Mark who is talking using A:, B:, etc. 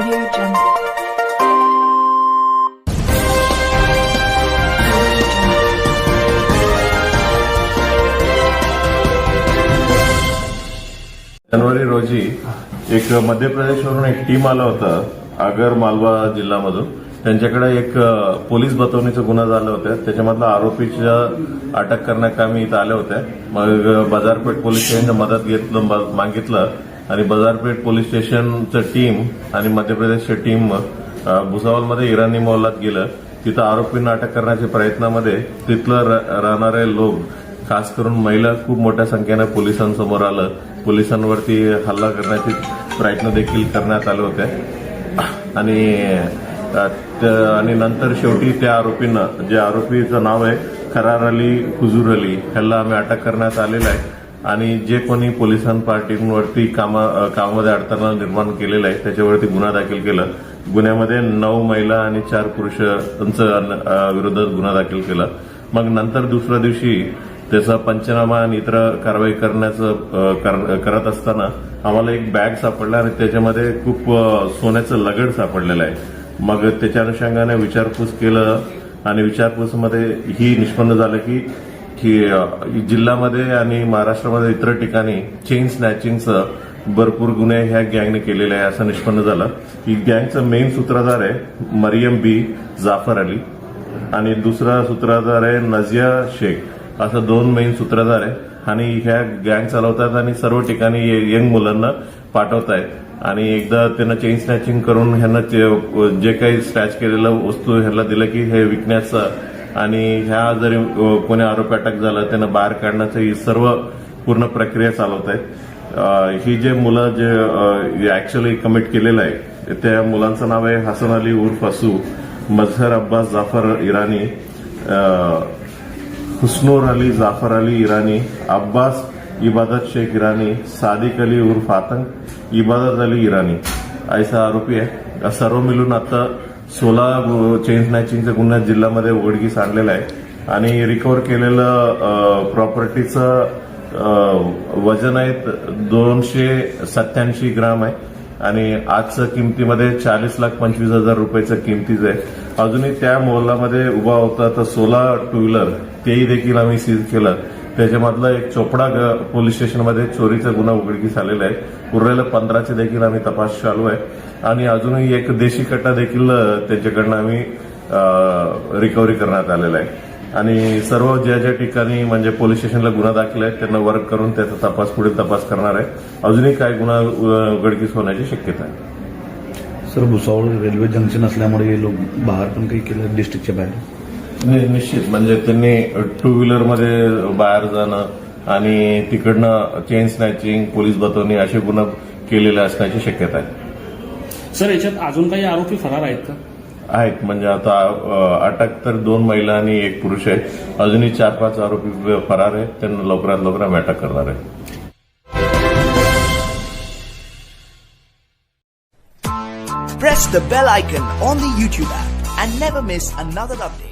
A: Audio Jungle.
B: जानेवारी रोजी एक मध्य प्रदेशवरून एक टीम आलं होतं आगर मालवा जिल्ह्यामधून. त्यांच्याकडे एक पोलीस बतवणीचा गुन्हा झाला होता. त्याच्यामधला आरोपीच्या अटक करण्याकामी इथं आल्या होत्या. मग बाजारपेठ पोलीस स्टेशनचं मदत घेतलं मागितलं. आणि बाजारपेठ पोलीस स्टेशनचं टीम आणि मध्य प्रदेशची टीम भुसावलमध्ये इराणी मोहल्लात गेलं. तिथं आरोपींना अटक करण्याच्या प्रयत्नामध्ये तिथलं र- राहणारे लोक खास करून महिला खूप मोठ्या संख्येनं पोलिसांसमोर आलं. पोलिसांवरती हल्ला करण्याचे प्रयत्न देखील करण्यात आले होते. आणि आणि नंतर शेवटी त्या आरोपींना जे आरोपीचं नाव आहे खरार अली हुजूर अली ह्याला आम्ही अटक करण्यात आलेलं आहे. आणि जे कोणी पोलिसां पार्टींवरती कामा कामामध्ये अडथळा निर्माण केलेला आहे त्याच्यावरती गुन्हा दाखल केला. गुन्ह्यामध्ये नऊ महिला आणि चार पुरुषांचं विरोधात गुन्हा दाखल केला. मग नंतर दुसऱ्या दिवशी त्याचा पंचनामा आणि इतर कारवाई करण्याचं कर- करत असताना आम्हाला एक बॅग सापडला आणि त्याच्यामध्ये खूप सोन्याचं लगड सापडलेलं आहे. मग त्याच्या अनुषंगाने विचारपूस केलं आणि विचारपूसमध्ये ही निष्पन्न झालं की की जिल्ह्यामध्ये आणि महाराष्ट्रामध्ये इतर ठिकाणी चेन स्नॅचिंगचं भरपूर गुन्हे ह्या गँगने केलेले आहे असं निष्पन्न झालं. ही गँगचं मेन सूत्रधार आहे मरियम बी जाफर अली आणि दुसरा सूत्रधार आहे नजिया शेख असं दोन मेन सूत्रधार आहे. आणि ह्या गँग चालवतात आणि सर्व ठिकाणी यंग मुलांना पाठवत आहेत आणि एकदा त्यांना चेन स्नॅचिंग करून ह्यांना जे काही स्नॅच केलेलं वस्तू ह्यांना दिलं की हे विकण्याचं आणि ह्या जरी कोणी आरोपी अटक झाला त्यांना बाहेर काढण्याचं ही सर्व पूर्ण प्रक्रिया चालवत आहेत ही जे मुलं जे ऍक्च्युअली कमिट केलेलं आहे त्या मुलांचं नाव आहे हसन अली उर्फ असू मजहर अब्बास जाफर इराणी हुस्नूर अली जाफर अली इराणी अब्बास इबादत शेख इराणी सादिक अली उर्फ आतंक इबादत अली इराणी. ऐसा आरोपी आहे. सर्व मिळून आता सोळा चेन स्नॅचिंगचा गुन्हा जिल्ह्यामध्ये उघडकीस आणलेला आहे. आणि रिकव्हर केलेलं प्रॉपर्टीचं वजन आहे दोनशे सत्याऐंशी ग्राम आहे. आणि आजचं किमतीमध्ये चाळीस लाख पंचवीस हजार रुपयाचं किमतीच आहे. अजूनही त्या मोहल्लामध्ये उभा होता तर सोला टू व्हीलर तेही देखील आम्ही सीज केलं. त्याच्यामधलं एक चोपडा ग- पोलीस स्टेशनमध्ये चोरीचा गुन्हा उघडकीस आलेला आहे. उरलेलं पंधराचे देखील आम्ही तपास चालू आहे. आणि अजूनही एक देशी कट्टा देखील अ, त्याच्याकडनं आम्ही रिकव्हरी करण्यात आलेला आहे. आणि सर्व ज्या ज्या ठिकाणी म्हणजे पोलीस स्टेशनला गुन्हा दाखल आहे त्यांना वर्क करून त्याचा तपास पुढील तपास करणार आहे. अजूनही काय गुन्हा उघडकीस होण्याची शक्यता आहे.
C: सर भुसावळ रेल्वे जंक्शन असल्यामुळे हे लोक बाहेर पण काही केलं डिस्ट्रिक्टच्या बाहेर?
B: नि- निश्चित. म्हणजे त्यांनी टू व्हीलरमध्ये बाहेर जाणं आणि तिकडनं चेन स्नॅचिंग पोलीस बतवणी असे गुन्हा केलेले असण्याची शक्यता आहे.
D: सर याच्यात अजून काही आरोपी फरार आहेत का?
B: आहेत. म्हणजे आता अटक तर दोन महिला आणि एक पुरुष आहे. अजूनही चार पाच आरोपी फरार आहेत. त्यांना लवकरात लवकर आम्ही अटक करणार आहे.
E: Press the bell icon on the YouTube app and never miss another update.